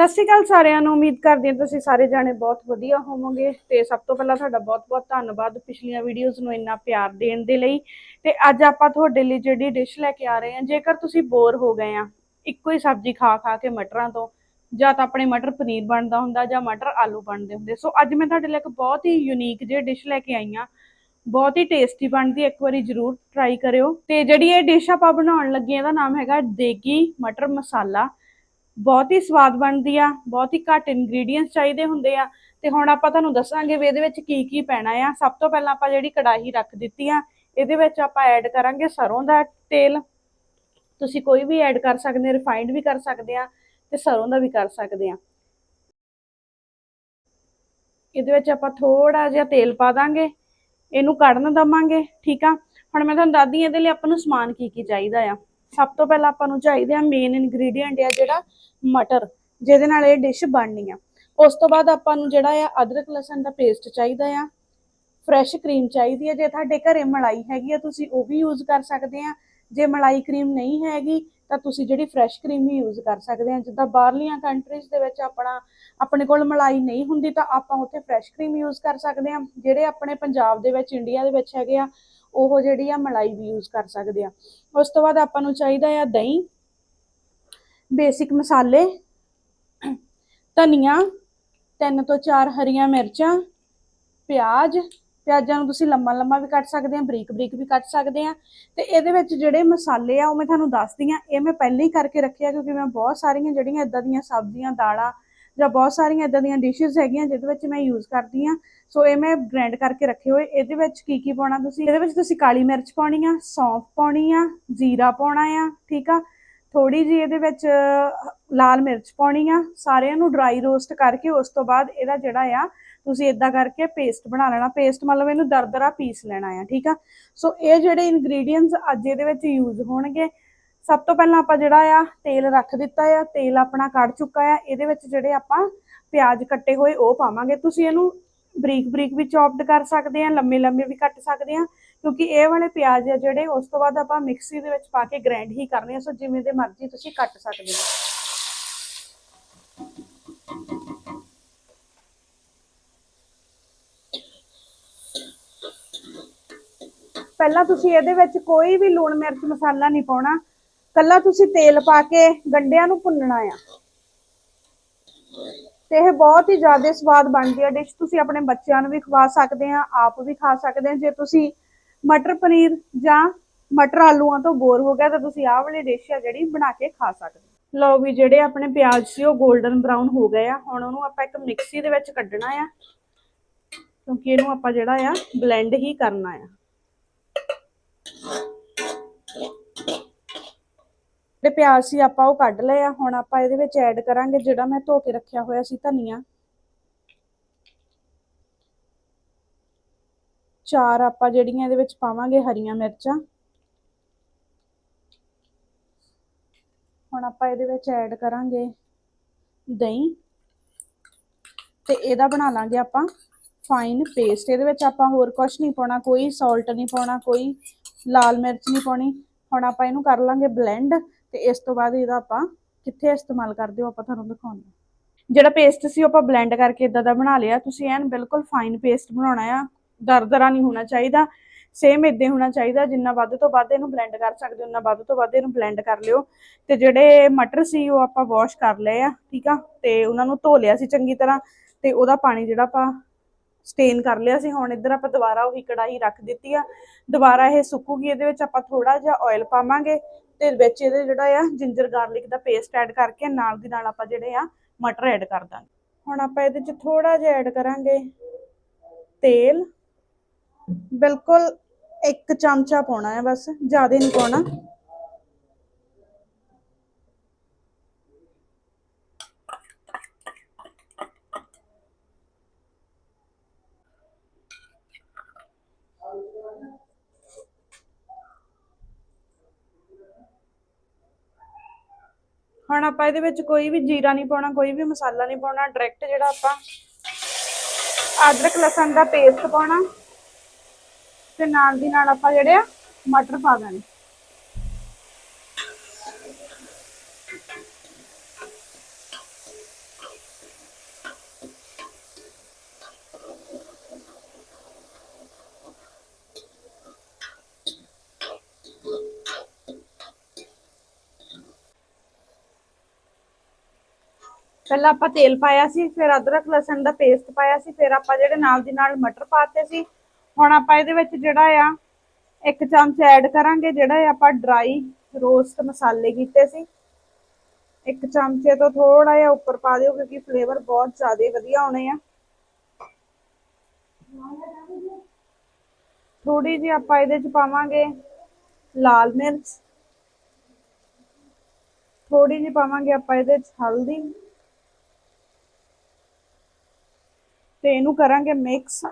ਸਤਿ ਸ਼੍ਰੀ ਅਕਾਲ ਸਾਰਿਆਂ ਨੂੰ ਉਮੀਦ ਕਰਦੇ ਹਾਂ ਤੁਸੀਂ ਸਾਰੇ ਜਾਣੇ ਬਹੁਤ ਵਧੀਆ ਹੋਵੋਗੇ। ਤੇ ਸਭ ਤੋਂ ਪਹਿਲਾਂ ਤੁਹਾਡਾ ਬਹੁਤ-ਬਹੁਤ ਧੰਨਵਾਦ ਪਿਛਲੀਆਂ ਵੀਡੀਓਜ਼ ਨੂੰ ਇੰਨਾ ਪਿਆਰ ਦੇਣ ਦੇ ਲਈ। ਤੇ ਅੱਜ ਆਪਾਂ ਤੁਹਾਡੇ ਲਈ ਜਿਹੜੀ ਡਿਸ਼ ਲੈ ਕੇ ਆ ਰਹੇ ਹਾਂ ਜੇਕਰ ਤੁਸੀਂ ਬੋਰ ਹੋ ਗਏ ਆ ਇੱਕੋ ਹੀ ਸਬਜ਼ੀ ਖਾ ਖਾ ਕੇ ਮਟਰਾਂ ਤੋਂ ਜਾਂ ਤਾਂ ਆਪਣੇ ਮਟਰ ਪਨੀਰ ਬਣਦਾ ਹੁੰਦਾ ਜਾਂ ਮਟਰ ਆਲੂ ਬਣਦੇ ਹੁੰਦੇ। ਸੋ ਅੱਜ ਮੈਂ ਤੁਹਾਡੇ ਲਈ ਇੱਕ ਬਹੁਤ ਹੀ ਯੂਨੀਕ ਜਿਹੀ ਡਿਸ਼ ਲੈ ਕੇ ਆਈ ਹਾਂ। ਬਹੁਤ ਹੀ ਟੇਸਟੀ ਬਣਦੀ ਇੱਕ ਵਾਰੀ ਜ਼ਰੂਰ ਟਰਾਈ ਕਰਿਓ। ਤੇ ਜਿਹੜੀ ਇਹ ਡਿਸ਼ ਆਪਾਂ ਬਣਾਉਣ ਲੱਗੇ ਹਾਂ, ਇਹਦਾ ਨਾਮ ਹੈਗਾ ਦੇਗੀ ਮਟਰ ਮਸਾਲਾ। ਬਹੁਤ ਹੀ ਸਵਾਦ ਬਣਦੀ ਆ, ਬਹੁਤ ਹੀ ਘੱਟ ਇੰਗਰੀਡੀਅੰਟਸ ਚਾਹੀਦੇ ਹੁੰਦੇ ਆ। ਤੇ ਹੁਣ ਆਪਾਂ ਤੁਹਾਨੂੰ ਦੱਸਾਂਗੇ ਵੀ ਇਹਦੇ ਵਿੱਚ ਕੀ ਕੀ ਪੈਣਾ ਆ। ਸਭ ਤੋਂ ਪਹਿਲਾਂ ਆਪਾਂ ਜਿਹੜੀ ਕੜਾਹੀ ਰੱਖ ਦਿੱਤੀ ਆ, ਇਹਦੇ ਵਿੱਚ ਆਪਾਂ ਐਡ ਕਰਾਂਗੇ ਸਰੋਂ ਦਾ ਤੇਲ। ਤੁਸੀਂ ਕੋਈ ਵੀ ਐਡ ਕਰ ਸਕਦੇ ਰਿਫਾਈਂਡ ਵੀ ਕਰ ਸਕਦੇ ਆ ਤੇ ਸਰੋਂ ਦਾ ਵੀ ਕਰ ਸਕਦੇ ਆ। ਇਹਦੇ ਵਿੱਚ ਆਪਾਂ ਥੋੜਾ ਜਿਹਾ ਤੇਲ ਪਾ ਦਾਂਗੇ, ਇਹਨੂੰ ਕੱਢਣ ਦਵਾਂਗੇ, ਠੀਕ ਆ? ਹੁਣ ਮੈਂ ਤੁਹਾਨੂੰ ਦੱਸਦੀ ਹਾਂ ਇਹਦੇ ਲਈ ਆਪਾਂ ਨੂੰ ਸਮਾਨ ਕੀ ਕੀ ਚਾਹੀਦਾ ਆ। ਸਭ ਤੋਂ ਪਹਿਲਾਂ ਆਪਾਂ ਨੂੰ ਚਾਹੀਦੇ ਆ ਮੇਨ ਇਨਗਰੀਡੀਅੰਟ ਆ ਜਿਹੜਾ ਮਟਰ, ਜਿਹਦੇ ਨਾਲ ਇਹ ਡਿਸ਼ ਬਣਨੀ ਆ। ਉਸ ਤੋਂ ਬਾਅਦ ਆਪਾਂ ਨੂੰ ਜਿਹੜਾ ਆ ਅਦਰਕ ਲਸਣ ਦਾ ਪੇਸਟ ਚਾਹੀਦਾ ਆ। ਫਰੈਸ਼ ਕਰੀਮ ਚਾਹੀਦੀ ਹੈ ਜੇ ਤੁਹਾਡੇ ਘਰੇ ਮਲਾਈ ਹੈਗੀ ਆ, ਤੁਸੀਂ ਉਹ ਵੀ ਯੂਜ਼ ਕਰ ਸਕਦੇ ਆ। ਜੇ ਮਲਾਈ ਕਰੀਮ ਨਹੀਂ ਹੈਗੀ, ਤਾਂ ਤੁਸੀਂ ਜਿਹੜੀ ਫਰੈਸ਼ ਕਰੀਮ ਹੀ ਯੂਜ਼ ਕਰ ਸਕਦੇ ਆ। ਜਿੱਦਾਂ ਬਾਹਰਲੀਆਂ ਕੰਟਰੀਜ਼ ਦੇ ਵਿੱਚ ਆਪਣਾ, ਆਪਣੇ ਕੋਲ ਮਲਾਈ ਨਹੀਂ ਹੁੰਦੀ, ਤਾਂ ਆਪਾਂ ਉੱਥੇ ਫਰੈਸ਼ ਕਰੀਮ ਯੂਜ਼ ਕਰ ਸਕਦੇ ਆ। ਜਿਹੜੇ ਆਪਣੇ ਪੰਜਾਬ ਦੇ ਵਿੱਚ ਇੰਡੀਆ ਦੇ ਵਿੱਚ ਹੈਗੇ ਆ ਉਹ ਜਿਹੜੀ ਆ ਮਲਾਈ ਵੀ ਯੂਜ਼ ਕਰ ਸਕਦੇ ਆ। ਉਸ ਤੋਂ ਬਾਅਦ ਆਪਾਂ ਨੂੰ ਚਾਹੀਦਾ ਆ ਦਹੀਂ ਬੇਸਿਕ ਮਸਾਲੇ, ਧਨੀਆ, ਤਿੰਨ ਤੋਂ ਚਾਰ ਹਰੀਆਂ ਮਿਰਚਾਂ, ਪਿਆਜ਼, ਪਿਆਜ਼ਾਂ ਨੂੰ ਤੁਸੀਂ ਲੰਮਾ ਲੰਮਾ ਵੀ ਕੱਟ ਸਕਦੇ ਆ, ਬਰੀਕ ਬਰੀਕ ਵੀ ਕੱਟ ਸਕਦੇ ਆ। ਤੇ ਇਹਦੇ ਵਿੱਚ ਜਿਹੜੇ ਮਸਾਲੇ ਆ ਉਹ ਮੈਂ ਤੁਹਾਨੂੰ ਦੱਸਦੀ ਆ, ਇਹ ਮੈਂ ਪਹਿਲਾਂ ਹੀ ਕਰਕੇ ਰੱਖਿਆ ਕਿਉਂਕਿ ਮੈਂ ਬਹੁਤ ਸਾਰੀਆਂ ਜਿਹੜੀਆਂ ਇਦਾਂ ਦੀਆਂ ਸਬਜ਼ੀਆਂ, ਦਾਲਾਂ ਜਾਂ ਬਹੁਤ ਸਾਰੀਆਂ ਇਦਾਂ ਦੀਆਂ ਡਿਸ਼ਸ ਹੈਗੀਆਂ ਜਿਹਦੇ ਵਿੱਚ ਮੈਂ ਯੂਜ਼ ਕਰਦੀ ਆ ਸੋ ਇਹ ਮੈਂ ਗ੍ਰੈਂਡ ਕਰਕੇ ਰੱਖੇ ਹੋਏ। ਇਹਦੇ ਵਿੱਚ ਕੀ ਕੀ ਪਾਉਣਾ ਤੁਸੀਂ? ਇਹਦੇ ਵਿੱਚ ਤੁਸੀਂ ਕਾਲੀ ਮਿਰਚ ਪਾਉਣੀ ਆ, ਸੌਂਫ ਪਾਉਣੀ ਆ, ਜ਼ੀਰਾ ਪਾਉਣਾ ਆ, ਠੀਕ ਆ? ਥੋੜੀ ਜੀ ਇਹਦੇ ਵਿੱਚ ਲਾਲ ਮਿਰਚ ਪਾਉਣੀ ਆ। ਸਾਰਿਆਂ ਨੂੰ ਡਰਾਈ ਰੋਸਟ ਕਰਕੇ ਉਸ ਤੋਂ ਬਾਅਦ ਇਹਦਾ ਜਿਹੜਾ ਆ, ਤੁਸੀਂ ਇਦਾਂ ਕਰਕੇ ਪੇਸਟ ਬਣਾ ਲੈਣਾ। ਪੇਸਟ ਮਤਲਬ ਇਹਨੂੰ ਦਰਦਰਾ ਪੀਸ ਲੈਣਾ ਆ, ਠੀਕ ਆ? ਸੋ ਇਹ ਜਿਹੜੇ ਇਨਗਰੀਡੀਅੰਟਸ ਅੱਜ ਇਹਦੇ ਵਿੱਚ ਯੂਜ਼ ਹੋਣਗੇ ਸਭ ਤੋਂ ਪਹਿਲਾਂ ਆਪਾਂ ਜਿਹੜਾ ਆ, ਤੇਲ ਰੱਖ ਦਿੱਤਾ ਆ, ਤੇਲ ਆਪਣਾ ਕੱਢ ਚੁੱਕਾ ਆ, ਇਹਦੇ ਵਿੱਚ ਜਿਹੜੇ ਆਪਾਂ ਪਿਆਜ਼ ਕੱਟੇ ਹੋਏ ਉਹ ਪਾਵਾਂਗੇ। ਤੁਸੀਂ ਇਹਨੂੰ ਬਰੀਕ ਬਰੀਕ ਵੀ ਚੌਪਡ ਕਰ ਸਕਦੇ ਆ, ਲੰਮੇ ਲੰਮੇ ਵੀ ਕੱਟ ਸਕਦੇ ਆ, ਕਿਉਂਕਿ ਇਹ ਵਾਲੇ ਪਿਆਜ਼ ਆ ਜਿਹੜੇ ਉਸ ਤੋਂ ਬਾਅਦ ਆਪਾਂ ਮਿਕਸੀ ਦੇ ਵਿੱਚ ਪਾ ਕੇ ਗ੍ਰਾਈਂਡ ਹੀ ਕਰਨੇ ਆ, ਸੋ ਜਿਵੇਂ ਦੇ ਮਰਜ਼ੀ ਤੁਸੀਂ ਕੱਟ ਸਕਦੇ ਹੋ। ਪਹਿਲਾਂ ਤੁਸੀਂ ਇਹਦੇ ਵਿੱਚ ਕੋਈ ਵੀ ਲੂਣ ਮਿਰਚ ਮਸਾਲਾ ਨਹੀਂ ਪਾਉਣਾ। ਕੱਲਾ ਤੁਸੀਂ ਤੇਲ ਪਾ ਕੇ ਗੰਡਿਆਂ ਨੂੰ ਭੁੰਨਣਾ ਆ। ਤੇ ਇਹ ਬਹੁਤ ਹੀ ਜ਼ਿਆਦਾ ਸਵਾਦ ਬਣਦੀ ਹੈ ਡਿਸ਼। ਤੁਸੀਂ ਆਪਣੇ ਬੱਚਿਆਂ ਨੂੰ ਵੀ ਖਵਾ ਸਕਦੇ ਆ, ਆਪ ਵੀ ਖਾ ਸਕਦੇ ਆ। ਜੇ ਤੁਸੀਂ ਮਟਰ ਪਨੀਰ ਜਾਂ ਮਟਰ ਆਲੂਆਂ ਤੋਂ ਬੋਰ ਹੋ ਗਿਆ ਤਾਂ ਤੁਸੀਂ ਆਹ ਵਾਲੀ ਡਿਸ਼ ਆ ਜਿਹੜੀ ਬਣਾ ਕੇ ਖਾ ਸਕਦੇ ਲਓ ਵੀ ਜਿਹੜੇ ਆਪਣੇ ਪਿਆਜ਼ ਸੀ, ਉਹ 골ਡਨ ਬਰਾਊਨ ਹੋ ਗਏ ਆ। ਹੁਣ ਉਹਨੂੰ ਆਪਾਂ ਇੱਕ ਮਿਕਸੀ ਦੇ ਵਿੱਚ ਕੱਢਣਾ ਆ, ਕਿਉਂਕਿ ਇਹਨੂੰ ਆਪਾਂ ਜਿਹੜਾ ਆ, ਬਲੈਂਡ ਹੀ ਕਰਨਾ ਆ। ਜਿਹੜੇ ਪਿਆਜ਼ ਸੀ ਆਪਾਂ ਉਹ ਕੱਢ ਲਏ ਆ, ਹੁਣ ਆਪਾਂ ਇਹਦੇ ਵਿੱਚ ਐਡ ਕਰਾਂਗੇ ਜਿਹੜਾ ਮੈਂ ਧੋ ਕੇ ਰੱਖਿਆ ਹੋਇਆ ਸੀ ਧਨੀਆ। ਚਾਰ ਆਪਾਂ ਜਿਹੜੀਆਂ ਇਹਦੇ ਵਿੱਚ ਪਾਵਾਂਗੇ ਹਰੀਆਂ ਮਿਰਚਾਂ। ਹੁਣ ਆਪਾਂ ਇਹਦੇ ਵਿੱਚ ਐਡ ਕਰਾਂਗੇ ਦਹੀਂ। ਤੇ ਇਹਦਾ ਬਣਾ ਲਾਂਗੇ ਆਪਾਂ ਫਾਈਨ ਪੇਸਟ ਇਹਦੇ ਵਿੱਚ ਆਪਾਂ ਹੋਰ ਕੁਝ ਨਹੀਂ ਪਾਉਣਾ, ਕੋਈ ਸਾਲਟ ਨਹੀਂ ਪਾਉਣਾ, ਕੋਈ ਲਾਲ ਮਿਰਚ ਨਹੀਂ ਪਾਉਣੀ। ਹੁਣ ਆਪਾਂ ਇਹਨੂੰ ਕਰ ਲਾਂਗੇ ਬਲੈਂਡ ਤੇ ਇਸ ਤੋਂ ਬਾਅਦ ਇਹਦਾ ਆਪਾਂ ਕਿੱਥੇ ਇਸਤੇਮਾਲ ਕਰਦੇ ਹੋ ਆਪਾਂ ਤੁਹਾਨੂੰ ਦਿਖਾਉਂਦੇ ਜਿਹੜਾ ਪੇਸਟ ਸੀ ਉਹ ਆਪਾਂ ਬਲੈਂਡ ਕਰਕੇ ਇਦਾਂ ਦਾ ਬਣਾ ਲਿਆ। ਤੁਸੀਂ ਐਨ ਬਿਲਕੁਲ ਫਾਈਨ ਪੇਸਟ ਬਣਾਉਣਾ ਆ। ਦਰਦਰਾ ਨਹੀਂ ਹੋਣਾ ਚਾਹੀਦਾ। ਸੇਮ ਇਦਾਂ ਹੋਣਾ ਚਾਹੀਦਾ। ਜਿੰਨਾ ਵੱਧ ਤੋਂ ਵੱਧ ਇਹਨੂੰ ਬਲੈਂਡ ਕਰ ਸਕਦੇ ਹੋ ਉਨਾ ਵੱਧ ਤੋਂ ਵੱਧ ਇਹਨੂੰ ਬਲੈਂਡ ਕਰ ਲਿਓ। ਤੇ ਜਿਹੜੇ ਮਟਰ ਸੀ ਉਹ ਆਪਾਂ ਵਾਸ਼ ਕਰ ਲਏ ਆ, ਠੀਕ ਆ? ਤੇ ਉਹਨਾਂ ਨੂੰ ਧੋ ਲਿਆ ਸੀ ਚੰਗੀ ਤਰ੍ਹਾਂ। ਤੇ ਉਹਦਾ ਪਾਣੀ ਜਿਹੜਾ ਆਪਾਂ ਸਟੇਨ ਕਰ ਲਿਆ ਸੀ। ਹੁਣ ਇੱਧਰ ਆਪਾਂ ਦੁਬਾਰਾ ਉਹੀ ਕੜਾਈ ਰੱਖ ਦਿੱਤੀ ਆ। ਦੁਬਾਰਾ ਇਹ ਸੁੱਕੂਗੀ। ਇਹਦੇ ਵਿੱਚ ਆਪਾਂ ਥੋੜਾ ਜਿਹਾ ਆਇਲ ਪਾਵਾਂਗੇ। ਤੇ ਵਿੱਚ ਇਹਦੇ ਜਿਹੜਾ ਆ ਜਿੰਜਰ ਗਾਰਲਿਕ ਦਾ ਪੇਸਟ ਐਡ ਕਰਕੇ ਨਾਲ ਦੀ ਨਾਲ ਆਪਾਂ ਜਿਹੜੇ ਆ ਮਟਰ ਐਡ ਕਰ ਦਾਂਗੇ। ਹੁਣ ਆਪਾਂ ਇਹਦੇ ਚ ਥੋੜਾ ਜਿਹਾ ਐਡ ਕਰਾਂਗੇ ਤੇਲ। ਬਿਲਕੁਲ ਇੱਕ ਚਮਚਾ ਪਾਉਣਾ ਹੈ ਬਸ, ਜ਼ਿਆਦਾ ਨਹੀਂ ਪਾਉਣਾ। ਹੁਣ ਆਪਾਂ ਇਹਦੇ ਵਿੱਚ ਕੋਈ ਵੀ ਜੀਰਾ ਨਹੀਂ ਪਾਉਣਾ, ਕੋਈ ਵੀ ਮਸਾਲਾ ਨਹੀਂ ਪਾਉਣਾ ਡਾਇਰੈਕਟ ਜਿਹੜਾ ਆਪਾਂ ਅਦਰਕ, ਲਸਣ ਦਾ ਪੇਸਟ ਪਾਉਣਾ ਤੇ ਨਾਲ ਦੀ ਨਾਲ ਆਪਾਂ ਜਿਹੜੇ ਆ ਮਟਰ ਪਾ ਦੇਣੇ। ਪਹਿਲਾਂ ਆਪਾਂ ਤੇਲ ਪਾਇਆ ਸੀ, ਫਿਰ ਅਦਰਕ, ਲਸਣ ਦਾ ਪੇਸਟ ਪਾਇਆ ਸੀ, ਫਿਰ ਆਪਾਂ ਜਿਹੜੇ ਨਾਲ ਦੀ ਨਾਲ ਮਟਰ ਪਾਤੇ ਸੀ। ਹੁਣ ਆਪਾਂ ਇਹਦੇ ਵਿੱਚ ਜਿਹੜਾ ਆ, ਇੱਕ ਚਮਚ ਐਡ ਕਰਾਂਗੇ, ਜਿਹੜਾ ਆਪਾਂ ਡਰਾਈ ਰੋਸਟ ਮਸਾਲੇ ਕੀਤੇ ਸੀ। ਇੱਕ ਚਮਚੇ ਤੋਂ ਥੋੜਾ ਜਿਹਾ ਉੱਪਰ ਪਾ ਦਿਓ, ਕਿਉਂਕਿ ਫਲੇਵਰ ਬਹੁਤ ਜ਼ਿਆਦਾ ਵਧੀਆ ਆਉਣੇ ਆ। ਥੋੜੀ ਜਿਹੀ ਆਪਾਂ ਇਹਦੇ ਚ ਪਾਵਾਂਗੇ ਲਾਲ ਮਿਰਚ। ਥੋੜੀ ਜਿਹੀ ਪਾਵਾਂਗੇ ਆਪਾਂ ਇਹਦੇ ਚ ਹਲਦੀ। ਤੇ ਇਹਨੂੰ ਕਰਾਂਗੇ ਮਿਕਸ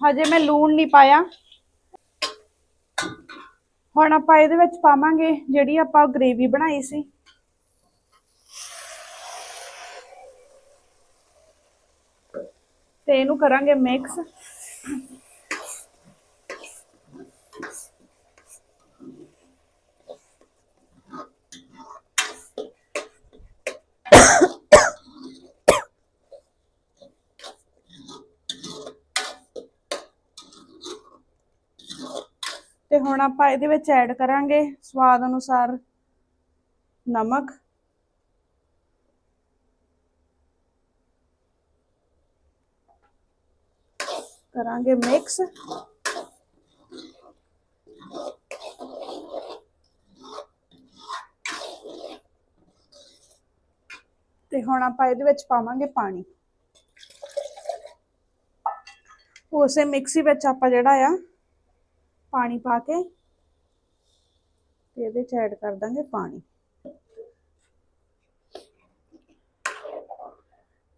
ਹਜੇ ਮੈਂ ਲੂਣ ਨਹੀਂ ਪਾਇਆ। ਹੁਣ ਆਪਾਂ ਇਹਦੇ ਵਿੱਚ ਪਾਵਾਂਗੇ ਜਿਹੜੀ ਆਪਾਂ ਗ੍ਰੇਵੀ ਬਣਾਈ ਸੀ। ਤੇ ਇਹਨੂੰ ਕਰਾਂਗੇ ਮਿਕਸ ਤੇ ਹੁਣ ਆਪਾਂ ਇਹਦੇ ਵਿੱਚ ਐਡ ਕਰਾਂਗੇ ਸਵਾਦ ਅਨੁਸਾਰ ਨਮਕ। ਕਰਾਂਗੇ ਮਿਕਸ ਤੇ ਹੁਣ ਆਪਾਂ ਇਹਦੇ ਵਿੱਚ ਪਾਵਾਂਗੇ ਪਾਣੀ। ਉਸੇ ਮਿਕਸੀ ਵਿੱਚ ਆਪਾਂ ਜਿਹੜਾ ਆ, ਪਾਣੀ ਪਾ ਕੇ ਤੇ ਇਹਦੇ ਚ ਐਡ ਕਰ ਦਾਂਗੇ ਪਾਣੀ।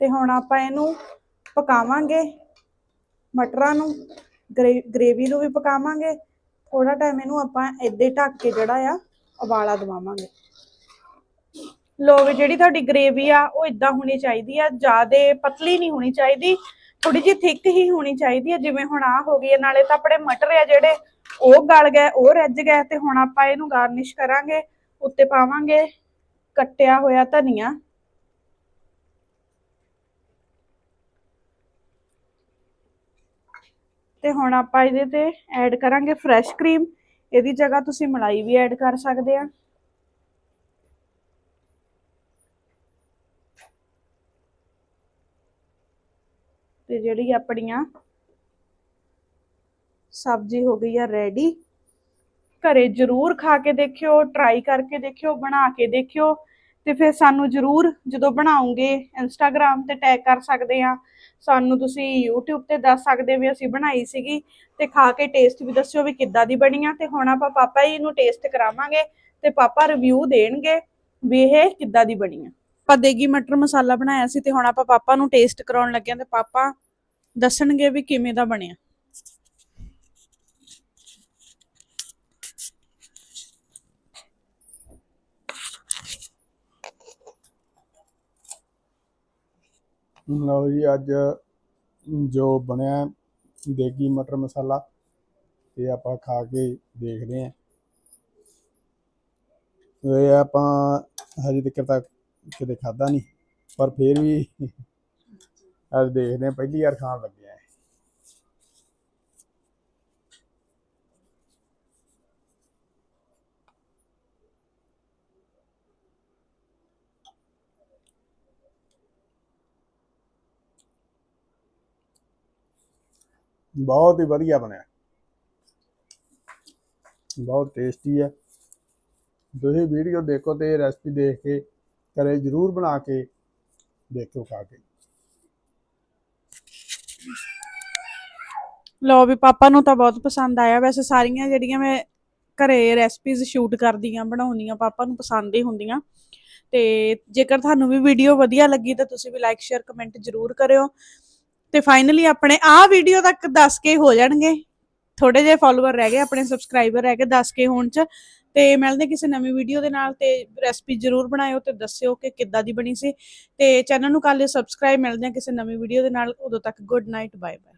ਤੇ ਹੁਣ ਆਪਾਂ ਇਹਨੂੰ ਪਕਾਵਾਂਗੇ। ਮਟਰਾਂ ਨੂੰ ਗ੍ਰੇਵੀ ਨੂੰ ਵੀ ਪਕਾਵਾਂਗੇ। ਥੋੜਾ ਟਾਈਮ ਇਹਨੂੰ ਆਪਾਂ ਏਦਾਂ ਢੱਕ ਕੇ ਜਿਹੜਾ ਆ, ਉਬਾਲਾ ਦਵਾਵਾਂਗੇ। ਲੋ ਵੀ ਜਿਹੜੀ ਤੁਹਾਡੀ ਗ੍ਰੇਵੀ ਆ, ਉਹ ਇਦਾਂ ਹੋਣੀ ਚਾਹੀਦੀ ਆ, ਜਿਆਦੇ ਪਤਲੀ ਨਹੀਂ ਹੋਣੀ ਚਾਹੀਦੀ ਥੋੜੀ ਜਿਹੀ ਥਿੱਕ ਹੀ ਹੋਣੀ ਚਾਹੀਦੀ ਆ। ਜਿਵੇਂ ਹੁਣ ਆ ਹੋ ਗਈ ਹੈ ਨਾਲੇ ਤਾਂ ਆਪਣੇ ਮਟਰ ਆ ਜਿਹੜੇ, ਉਹ ਗਲ ਗਏ, ਉਹ ਰੱਜ ਗਏ, ਤੇ ਹੁਣ ਆਪਾਂ ਇਹਨੂੰ ਗਾਰਨਿਸ਼ ਕਰਾਂਗੇ, ਉੱਤੇ ਪਾਵਾਂਗੇ, ਕੱਟਿਆ ਹੋਇਆ ਧਨੀਆ। ਤੇ ਹੁਣ ਆਪਾਂ ਇਹਦੇ ਤੇ ਐਡ ਕਰਾਂਗੇ ਫਰੈਸ਼ ਕਰੀਮ ਇਹਦੀ ਜਗ੍ਹਾ ਤੁਸੀਂ ਮਲਾਈ ਵੀ ਐਡ ਕਰ ਸਕਦੇ ਆ। ਤੇ ਜਿਹੜੀ ਆਪਣੀਆਂ ਸਬਜ਼ੀ ਹੋ ਗਈ ਆ ਰੈਡੀ ਘਰੇ ਜਰੂਰ ਖਾ ਕੇ ਦੇਖਿਓ ਟਰਾਈ ਕਰਕੇ ਦੇਖਿਓ, ਬਣਾ ਕੇ ਦੇਖਿਓ। ਤੇ ਫਿਰ ਸਾਨੂੰ ਜਰੂਰ ਜਦੋਂ ਬਣਾਉਂਗੇ ਇੰਸਟਾਗ੍ਰam ਤੇ ਟੈਗ ਕਰ ਸਕਦੇ ਆ ਸਾਨੂੰ ਤੁਸੀਂ YouTube ਤੇ ਦੱਸ ਸਕਦੇ ਵੀ ਅਸੀਂ ਬਣਾਈ ਸੀਗੀ ਤੇ ਖਾ ਕੇ ਟੇਸਟ ਵੀ ਦੱਸਿਓ ਵੀ ਕਿੱਦਾਂ ਦੀ ਬਣੀ ਆ। ਤੇ ਹੁਣ ਆਪਾਂ ਪਾਪਾ ਜੀ ਨੂੰ ਟੇਸਟ ਕਰਾਵਾਂਗੇ ਤੇ ਪਾਪਾ ਰਿਵਿਊ ਦੇਣਗੇ ਵੀ ਇਹ ਕਿੱਦਾਂ ਦੀ ਬਣੀ ਆ। ਆਪਾਂ ਦੇਗੀ ਮਟਰ ਮਸਾਲਾ ਬਣਾਇਆ ਸੀ ਤੇ ਹੁਣ ਆਪਾਂ ਪਾਪਾ ਨੂੰ ਟੇਸਟ ਕਰਾਉਣ ਲੱਗੇ ਆ ਤੇ ਪਾਪਾ ਦੱਸਣਗੇ ਵੀ ਕਿਵੇਂ ਦਾ ਬਣਿਆ। ਲਓ ਜੀ, ਅੱਜ ਜੋ ਬਣਿਆ ਦੇਗੀ ਮਟਰ ਮਸਾਲਾ ਇਹ ਆਪਾਂ ਖਾ ਕੇ ਦੇਖਦੇ ਆਂ ਇਹ ਆਪਾਂ ਹਜੇ ਤੱਕ ਤਾਂ ਕਿਤੇ ਖਾਦਾ ਨਹੀਂ, ਪਰ ਫਿਰ ਵੀ ਅੱਜ ਦੇਖਦੇ ਆਂ ਪਹਿਲੀ ਵਾਰ ਖਾਣ ਲੱਗੇ ਆਂ ਬਹੁਤ ਹੀ ਵਧੀਆ ਬਣਿਆ। ਬਹੁਤ ਟੇਸਟੀ ਹੈ। ਤੁਸੀਂ ਵੀਡੀਓ ਦੇਖੋ ਤੇ ਰੈਸਪੀ ਦੇਖ ਕੇ, ਘਰੇ ਜਰੂਰ ਬਣਾ ਕੇ ਦੇਖੋ ਖਾ ਕੇ। ਲੋ ਵੀ ਪਾਪਾ ਨੂੰ ਤਾਂ ਬਹੁਤ ਪਸੰਦ ਆਇਆ। ਵੈਸੇ ਸਾਰੀਆਂ ਜਿਹੜੀਆਂ ਮੈਂ ਘਰੇ ਰੈਸਪੀਜ਼ ਸ਼ੂਟ ਕਰਦੀ ਆ ਬਣਾਉਂਦੀਆਂ, ਪਾਪਾ ਨੂੰ ਪਸੰਦ ਹੀ ਹੁੰਦੀਆਂ। ਤੇ ਜੇਕਰ ਤੁਹਾਨੂੰ ਵੀ ਵੀਡੀਓ ਵਧੀਆ ਲੱਗੀ ਤਾਂ ਤੁਸੀਂ ਵੀ ਲਾਈਕ ਸ਼ੇਅਰ ਕਮੈਂਟ ਜ਼ਰੂਰ ਕਰਿਓ। ਤੇ ਫਾਈਨਲੀ ਆਪਣੇ ਆਹ ਵੀਡੀਓ ਤੱਕ 10 ਕੇ ਹੋ ਜਾਣਗੇ। ਥੋੜੇ ਜਿਹੇ ਫਾਲੋਅਰ ਰਹਿ ਗਏ, ਆਪਣੇ ਸਬਸਕ੍ਰਾਈਬਰ ਰਹਿ ਗਏ 10 ਕੇ ਹੋਣ ਚ। ਤੇ ਮਿਲਦੇ ਕਿਸੇ ਨਵੀਂ ਵੀਡੀਓ ਦੇ ਨਾਲ ਤੇ ਰੈਸਪੀ ਜ਼ਰੂਰ ਬਣਾਇਓ ਤੇ ਦੱਸਿਓ ਕਿ ਕਿੱਦਾਂ ਦੀ ਬਣੀ ਸੀ। ਤੇ ਚੈਨਲ ਨੂੰ ਕਰ ਲਿਓ ਸਬਸਕ੍ਰਾਈਬ ਮਿਲਦੇ ਆ ਕਿਸੇ ਨਵੀਂ ਵੀਡੀਓ ਦੇ ਨਾਲ। ਉਦੋਂ ਤੱਕ ਗੁੱਡ ਨਾਈਟ ਬਾਏ ਬਾਏ